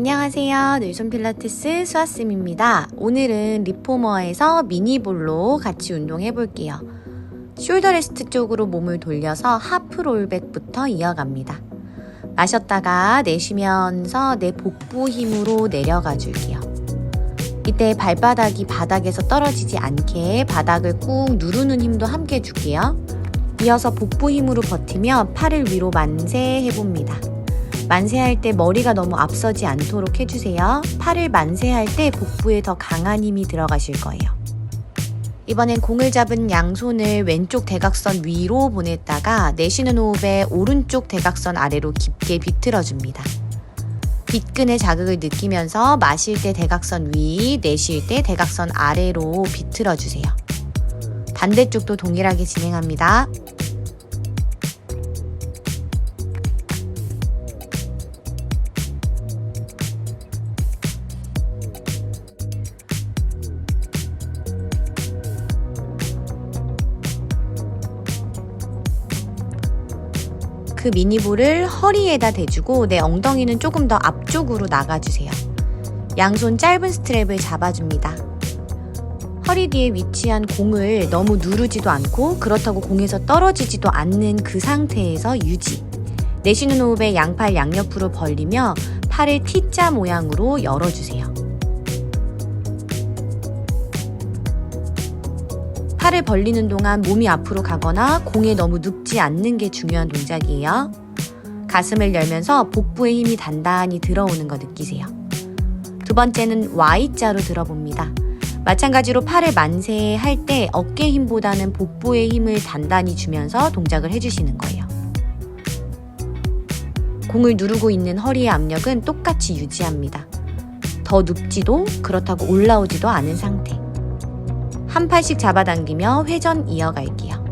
안녕하세요. 늘손 필라테스 수아쌤입니다. 오늘은 리포머에서 미니볼로 같이 운동해 볼게요. 숄더 레스트 쪽으로 몸을 돌려서 하프 롤백부터 이어갑니다. 마셨다가 내쉬면서 내 복부 힘으로 내려가 줄게요. 이때 발바닥이 바닥에서 떨어지지 않게 바닥을 꾹 누르는 힘도 함께 줄게요. 이어서 복부 힘으로 버티며 팔을 위로 만세 해봅니다. 만세할 때 머리가 너무 앞서지 않도록 해주세요. 팔을 만세할 때 복부에 더 강한 힘이 들어가실 거예요. 이번엔 공을 잡은 양손을 왼쪽 대각선 위로 보냈다가 내쉬는 호흡에 오른쪽 대각선 아래로 깊게 비틀어 줍니다. 빗근의 자극을 느끼면서 마실 때 대각선 위, 내쉴 때 대각선 아래로 비틀어 주세요. 반대쪽도 동일하게 진행합니다. 그 미니볼을 허리에다 대주고 내 엉덩이는 조금 더 앞쪽으로 나가주세요. 양손 짧은 스트랩을 잡아줍니다. 허리 뒤에 위치한 공을 너무 누르지도 않고 그렇다고 공에서 떨어지지도 않는 그 상태에서 유지. 내쉬는 호흡에 양팔 양옆으로 벌리며 팔을 T자 모양으로 열어주세요. 팔을 벌리는 동안 몸이 앞으로 가거나 공에 너무 눕지 않는 게 중요한 동작이에요. 가슴을 열면서 복부의 힘이 단단히 들어오는 거 느끼세요. 두 번째는 Y자로 들어봅니다. 마찬가지로 팔을 만세할 때 어깨 힘보다는 복부의 힘을 단단히 주면서 동작을 해주시는 거예요. 공을 누르고 있는 허리의 압력은 똑같이 유지합니다. 더 눕지도 그렇다고 올라오지도 않은 상태. 한 팔씩 잡아당기며 회전 이어갈게요.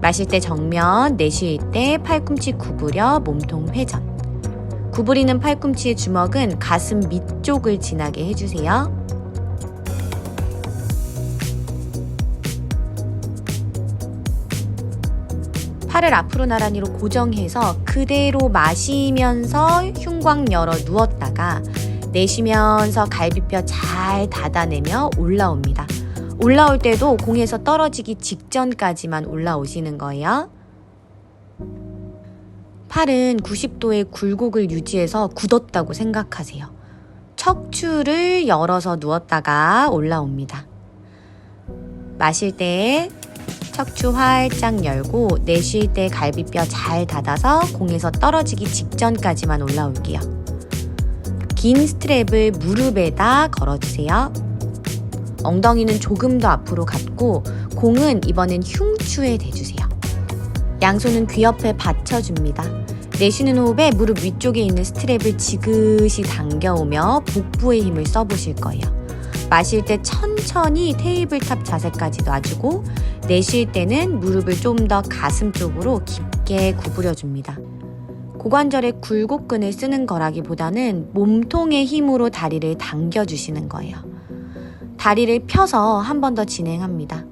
마실 때 정면, 내쉴 때 팔꿈치 구부려 몸통 회전. 구부리는 팔꿈치의 주먹은 가슴 밑쪽을 지나게 해주세요. 팔을 앞으로 나란히로 고정해서 그대로 마시면서 흉곽 열어 누웠다가 내쉬면서 갈비뼈 잘 닫아내며 올라옵니다. 올라올 때도 공에서 떨어지기 직전까지만 올라오시는 거예요. 팔은 90도의 굴곡을 유지해서 굳었다고 생각하세요. 척추를 열어서 누웠다가 올라옵니다. 마실 때 척추 활짝 열고 내쉴 때 갈비뼈 잘 닫아서 공에서 떨어지기 직전까지만 올라올게요. 긴 스트랩을 무릎에다 걸어주세요. 엉덩이는 조금 더 앞으로 갔고 공은 이번엔 흉추에 대주세요. 양손은 귀 옆에 받쳐줍니다. 내쉬는 호흡에 무릎 위쪽에 있는 스트랩을 지그시 당겨오며 복부의 힘을 써보실 거예요. 마실 때 천천히 테이블탑 자세까지 놔주고 내쉴 때는 무릎을 좀 더 가슴 쪽으로 깊게 구부려줍니다. 고관절의 굴곡근을 쓰는 거라기보다는 몸통의 힘으로 다리를 당겨주시는 거예요. 다리를 펴서 한 번 더 진행합니다.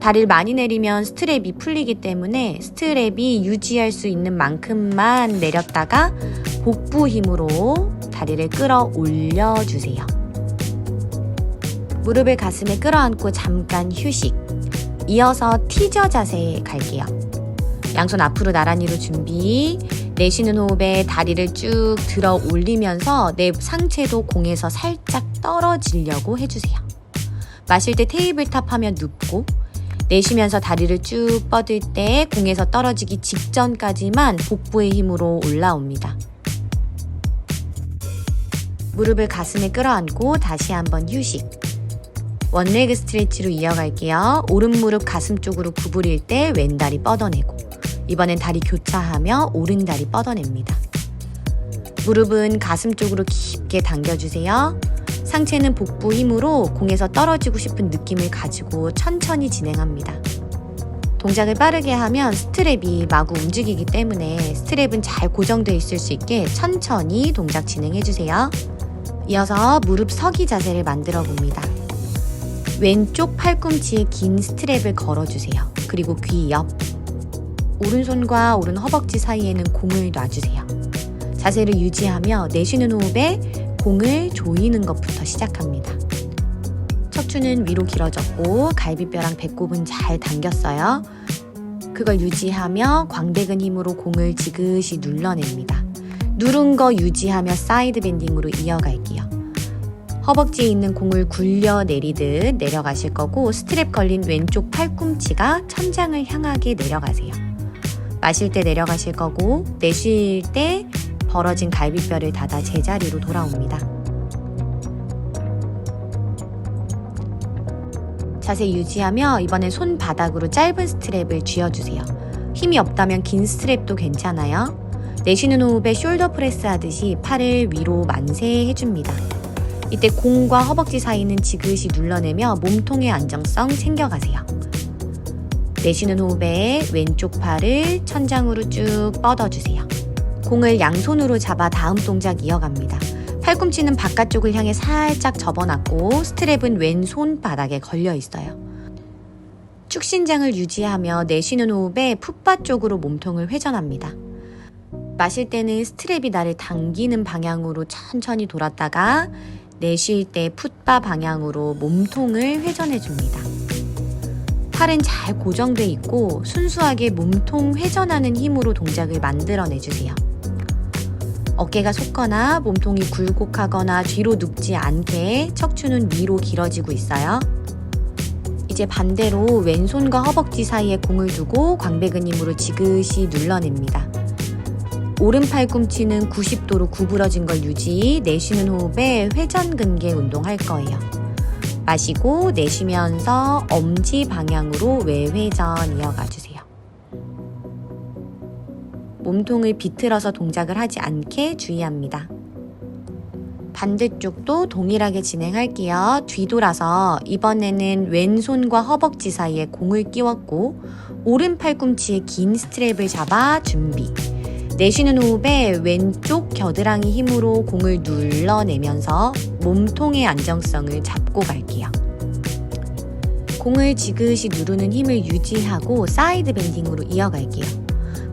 다리를 많이 내리면 스트랩이 풀리기 때문에 스트랩이 유지할 수 있는 만큼만 내렸다가 복부 힘으로 다리를 끌어 올려주세요. 무릎을 가슴에 끌어안고 잠깐 휴식. 이어서 티저 자세에 갈게요. 양손 앞으로 나란히로 준비. 내쉬는 호흡에 다리를 쭉 들어 올리면서 내 상체도 공에서 살짝 떨어지려고 해주세요. 마실 때 테이블탑 하면 눕고, 내쉬면서 다리를 쭉 뻗을 때 공에서 떨어지기 직전까지만 복부의 힘으로 올라옵니다. 무릎을 가슴에 끌어안고 다시 한번 휴식. 원레그 스트레치로 이어갈게요. 오른 무릎 가슴 쪽으로 구부릴 때 왼다리 뻗어내고 이번엔 다리 교차하며 오른 다리 뻗어냅니다. 무릎은 가슴 쪽으로 깊게 당겨주세요. 상체는 복부 힘으로 공에서 떨어지고 싶은 느낌을 가지고 천천히 진행합니다. 동작을 빠르게 하면 스트랩이 마구 움직이기 때문에 스트랩은 잘 고정되어 있을 수 있게 천천히 동작 진행해주세요. 이어서 무릎 서기 자세를 만들어 봅니다. 왼쪽 팔꿈치에 긴 스트랩을 걸어주세요. 그리고 귀 옆. 오른손과 오른 허벅지 사이에는 공을 놔주세요. 자세를 유지하며 내쉬는 호흡에 공을 조이는 것부터 시작합니다. 척추는 위로 길어졌고 갈비뼈랑 배꼽은 잘 당겼어요. 그걸 유지하며 광대근 힘으로 공을 지그시 눌러냅니다. 누른 거 유지하며 사이드 밴딩으로 이어갈게요. 허벅지에 있는 공을 굴려 내리듯 내려가실 거고 스트랩 걸린 왼쪽 팔꿈치가 천장을 향하게 내려가세요. 마실 때 내려가실 거고 내쉴 때 벌어진 갈비뼈를 닫아 제자리로 돌아옵니다. 자세 유지하며 이번엔 손바닥으로 짧은 스트랩을 쥐어주세요. 힘이 없다면 긴 스트랩도 괜찮아요. 내쉬는 호흡에 숄더 프레스 하듯이 팔을 위로 만세해줍니다. 이때 공과 허벅지 사이는 지그시 눌러내며 몸통의 안정성 챙겨가세요. 내쉬는 호흡에 왼쪽 팔을 천장으로 쭉 뻗어주세요. 공을 양손으로 잡아 다음 동작 이어갑니다. 팔꿈치는 바깥쪽을 향해 살짝 접어놨고 스트랩은 왼손 바닥에 걸려 있어요. 축신장을 유지하며 내쉬는 호흡에 풋바 쪽으로 몸통을 회전합니다. 마실 때는 스트랩이 나를 당기는 방향으로 천천히 돌았다가 내쉴 때 풋바 방향으로 몸통을 회전해 줍니다. 팔은 잘 고정돼 있고 순수하게 몸통 회전하는 힘으로 동작을 만들어내 주세요. 어깨가 솟거나 몸통이 굴곡하거나 뒤로 눕지 않게 척추는 위로 길어지고 있어요. 이제 반대로 왼손과 허벅지 사이에 공을 두고 광배근 힘으로 지그시 눌러냅니다. 오른 팔 꿈치는 90도로 구부러진 걸 유지, 내쉬는 호흡에 회전근개 운동할 거예요. 마시고 내쉬면서 엄지 방향으로 외회전 이어가 주세요. 몸통을 비틀어서 동작을 하지 않게 주의합니다. 반대쪽도 동일하게 진행할게요. 뒤돌아서 이번에는 왼손과 허벅지 사이에 공을 끼웠고 오른 팔꿈치에 긴 스트랩을 잡아 준비. 내쉬는 호흡에 왼쪽 겨드랑이 힘으로 공을 눌러내면서 몸통의 안정성을 잡고 갈게요. 공을 지그시 누르는 힘을 유지하고 사이드 밴딩으로 이어갈게요.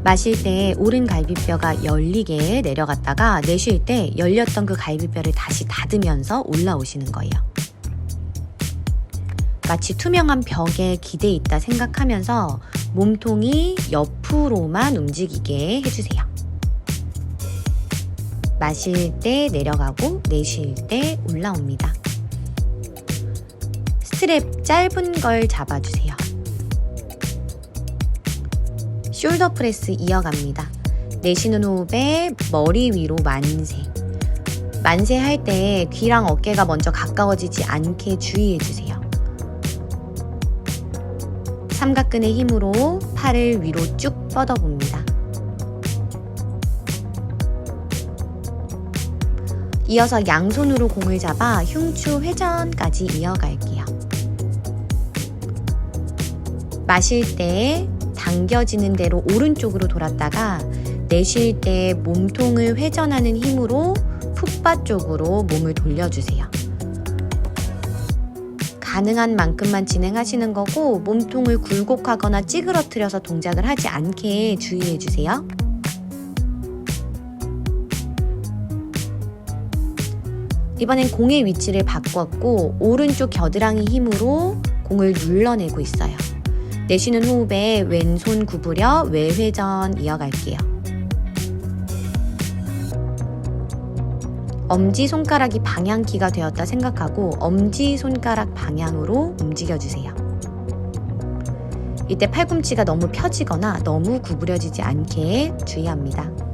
마실 때 오른 갈비뼈가 열리게 내려갔다가 내쉴 때 열렸던 그 갈비뼈를 다시 닫으면서 올라오시는 거예요. 마치 투명한 벽에 기대 있다 생각하면서 몸통이 옆으로만 움직이게 해주세요. 마실 때 내려가고 내쉴 때 올라옵니다. 스트랩 짧은 걸 잡아주세요. 숄더 프레스 이어갑니다. 내쉬는 호흡에 머리 위로 만세. 만세 할 때 귀랑 어깨가 먼저 가까워지지 않게 주의해주세요. 삼각근의 힘으로 팔을 위로 쭉 뻗어봅니다. 이어서 양손으로 공을 잡아 흉추 회전까지 이어갈게요. 마실 때 당겨지는 대로 오른쪽으로 돌았다가 내쉴 때 몸통을 회전하는 힘으로 풋바 쪽으로 몸을 돌려주세요. 가능한 만큼만 진행하시는 거고 몸통을 굴곡하거나 찌그러뜨려서 동작을 하지 않게 주의해 주세요. 이번엔 공의 위치를 바꿨고 오른쪽 겨드랑이 힘으로 공을 눌러내고 있어요. 내쉬는 호흡에 왼손 구부려 외회전 이어갈게요. 엄지 손가락이 방향키가 되었다 생각하고 엄지 손가락 방향으로 움직여주세요. 이때 팔꿈치가 너무 펴지거나 너무 구부려지지 않게 주의합니다.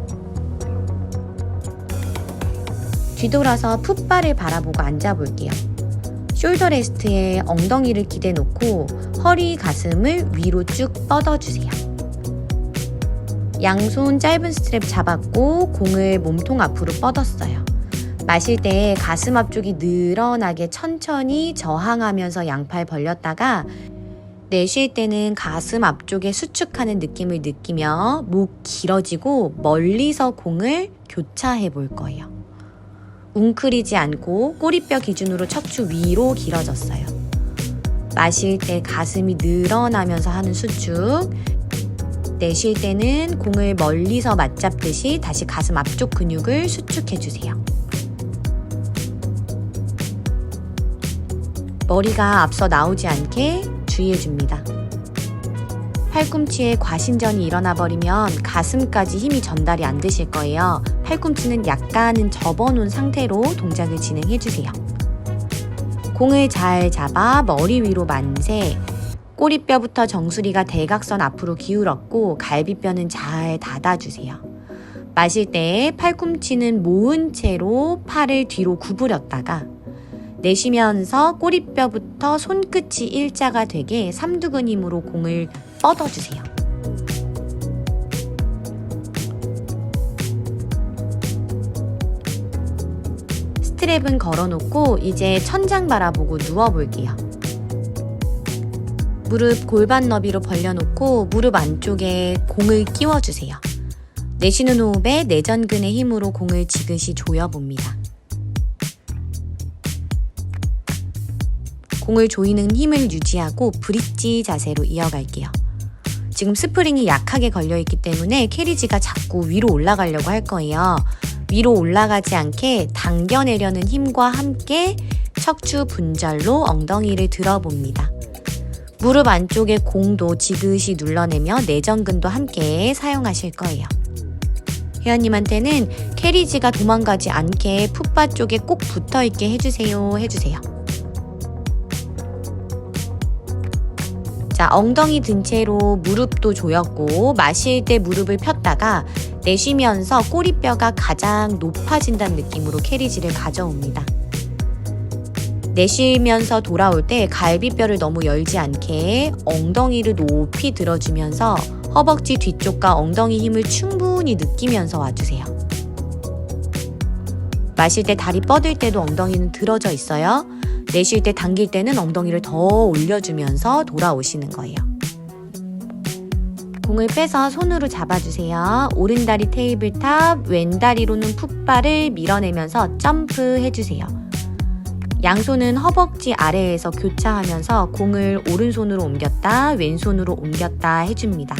뒤돌아서 풋발을 바라보고 앉아볼게요. 숄더 레스트에 엉덩이를 기대 놓고 허리 가슴을 위로 쭉 뻗어주세요. 양손 짧은 스트랩 잡았고 공을 몸통 앞으로 뻗었어요. 마실 때 가슴 앞쪽이 늘어나게 천천히 저항하면서 양팔 벌렸다가 내쉴 때는 가슴 앞쪽에 수축하는 느낌을 느끼며 목 길어지고 멀리서 공을 교차해 볼 거예요. 웅크리지 않고 꼬리뼈 기준으로 척추 위로 길어졌어요. 마실 때 가슴이 늘어나면서 하는 수축. 내쉴 때는 공을 멀리서 맞잡듯이 다시 가슴 앞쪽 근육을 수축해주세요. 머리가 앞서 나오지 않게 주의해줍니다. 팔꿈치에 과신전이 일어나 버리면 가슴까지 힘이 전달이 안 되실 거예요. 팔꿈치는 약간은 접어놓은 상태로 동작을 진행해주세요. 공을 잘 잡아 머리 위로 만세. 꼬리뼈부터 정수리가 대각선 앞으로 기울었고 갈비뼈는 잘 닫아주세요. 마실 때 팔꿈치는 모은 채로 팔을 뒤로 구부렸다가 내쉬면서 꼬리뼈부터 손끝이 일자가 되게 삼두근 힘으로 공을 뻗어주세요. 스트랩은 걸어놓고 이제 천장 바라보고 누워볼게요. 무릎 골반 너비로 벌려놓고 무릎 안쪽에 공을 끼워주세요. 내쉬는 호흡에 내전근의 힘으로 공을 지그시 조여봅니다. 공을 조이는 힘을 유지하고 브릿지 자세로 이어갈게요. 지금 스프링이 약하게 걸려있기 때문에 캐리지가 자꾸 위로 올라가려고 할 거예요. 위로 올라가지 않게 당겨내려는 힘과 함께 척추 분절로 엉덩이를 들어봅니다. 무릎 안쪽에 공도 지그시 눌러내며 내전근도 함께 사용하실 거예요. 회원님한테는 캐리지가 도망가지 않게 풋바 쪽에 꼭 붙어 있게 해주세요. 해주세요. 자, 엉덩이 든 채로 무릎도 조였고, 마실 때 무릎을 폈다가 내쉬면서 꼬리뼈가 가장 높아진다는 느낌으로 캐리지를 가져옵니다. 내쉬면서 돌아올 때 갈비뼈를 너무 열지 않게 엉덩이를 높이 들어주면서 허벅지 뒤쪽과 엉덩이 힘을 충분히 느끼면서 와주세요. 마실 때 다리 뻗을 때도 엉덩이는 들어져 있어요. 내쉴 때 당길 때는 엉덩이를 더 올려주면서 돌아오시는 거예요. 공을 빼서 손으로 잡아주세요. 오른다리 테이블탑, 왼다리로는 풋발을 밀어내면서 점프 해주세요. 양손은 허벅지 아래에서 교차하면서 공을 오른손으로 옮겼다, 왼손으로 옮겼다 해줍니다.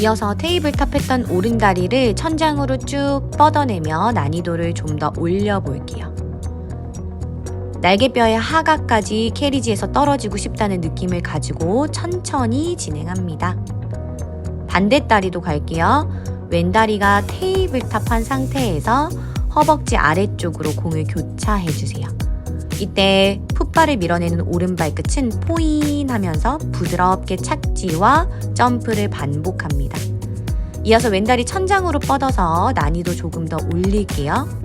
이어서 테이블탑 했던 오른다리를 천장으로 쭉 뻗어내며 난이도를 좀 더 올려볼게요. 날개뼈의 하각까지 캐리지에서 떨어지고 싶다는 느낌을 가지고 천천히 진행합니다. 반대 다리도 갈게요. 왼 다리가 테이블탑 한 상태에서 허벅지 아래쪽으로 공을 교차해 주세요. 이때 풋발을 밀어내는 오른발 끝은 포인 하면서 부드럽게 착지와 점프를 반복합니다. 이어서 왼다리 천장으로 뻗어서 난이도 조금 더 올릴게요.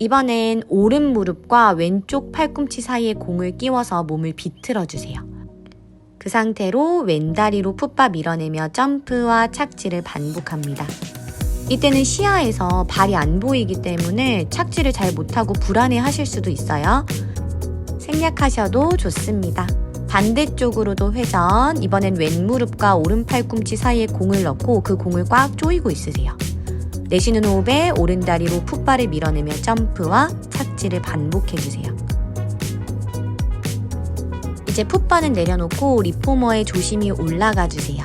이번엔 오른 무릎과 왼쪽 팔꿈치 사이에 공을 끼워서 몸을 비틀어 주세요. 그 상태로 왼다리로 풋바 밀어내며 점프와 착지를 반복합니다. 이때는 시야에서 발이 안 보이기 때문에 착지를 잘 못하고 불안해 하실 수도 있어요. 생략하셔도 좋습니다. 반대쪽으로도 회전, 이번엔 왼 무릎과 오른 팔꿈치 사이에 공을 넣고 그 공을 꽉 조이고 있으세요. 내쉬는 호흡에 오른다리로 풋발을 밀어내며 점프와 착지를 반복해주세요. 이제 풋바는 내려놓고 리포머에 조심히 올라가 주세요.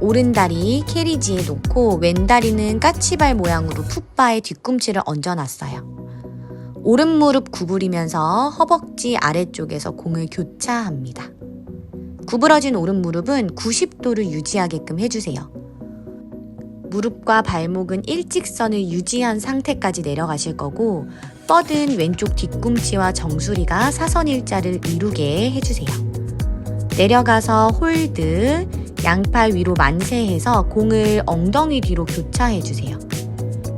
오른다리 캐리지에 놓고 왼다리는 까치발 모양으로 풋바의 뒤꿈치를 얹어놨어요. 오른 무릎 구부리면서 허벅지 아래쪽에서 공을 교차합니다. 구부러진 오른 무릎은 90도를 유지하게끔 해주세요. 무릎과 발목은 일직선을 유지한 상태까지 내려가실 거고 뻗은 왼쪽 뒤꿈치와 정수리가 사선 일자를 이루게 해주세요. 내려가서 홀드, 양팔 위로 만세해서 공을 엉덩이 뒤로 교차해 주세요.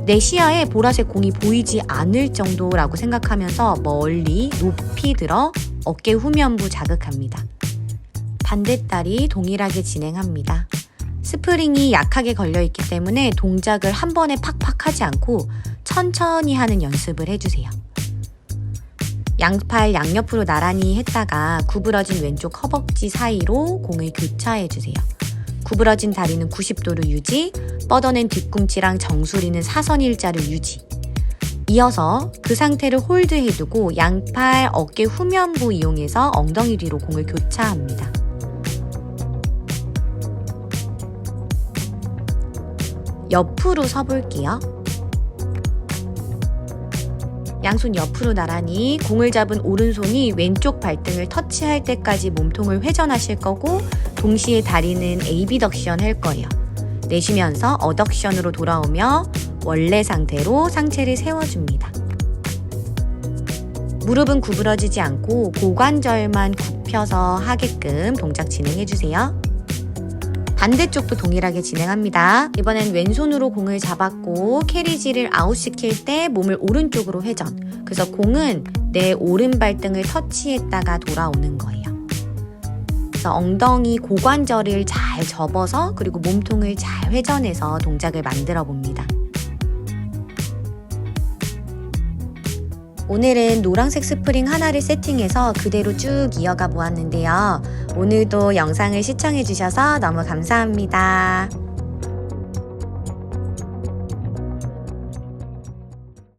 내 시야에 보라색 공이 보이지 않을 정도라고 생각하면서 멀리 높이 들어 어깨 후면부 자극합니다. 반대다리 동일하게 진행합니다. 스프링이 약하게 걸려 있기 때문에 동작을 한 번에 팍팍 하지 않고 천천히 하는 연습을 해주세요. 양팔 양옆으로 나란히 했다가 구부러진 왼쪽 허벅지 사이로 공을 교차해 주세요. 구부러진 다리는 90도로 유지, 뻗어낸 뒤꿈치랑 정수리는 사선 일자를 유지. 이어서 그 상태를 홀드해두고 양팔 어깨 후면부 이용해서 엉덩이 뒤로 공을 교차합니다. 옆으로 서볼게요. 양손 옆으로 나란히 공을 잡은 오른손이 왼쪽 발등을 터치할 때까지 몸통을 회전하실 거고 동시에 다리는 에이비덕션 할 거예요. 내쉬면서 어덕션으로 돌아오며 원래 상태로 상체를 세워줍니다. 무릎은 구부러지지 않고 고관절만 굽혀서 하게끔 동작 진행해주세요. 반대쪽도 동일하게 진행합니다. 이번엔 왼손으로 공을 잡았고 캐리지를 아웃시킬 때 몸을 오른쪽으로 회전. 그래서 공은 내 오른 발등을 터치했다가 돌아오는 거예요. 그래서 엉덩이 고관절을 잘 접어서 그리고 몸통을 잘 회전해서 동작을 만들어 봅니다. 오늘은 노란색 스프링 하나를 세팅해서 그대로 쭉 이어가 보았는데요. 오늘도 영상을 시청해주셔서 너무 감사합니다.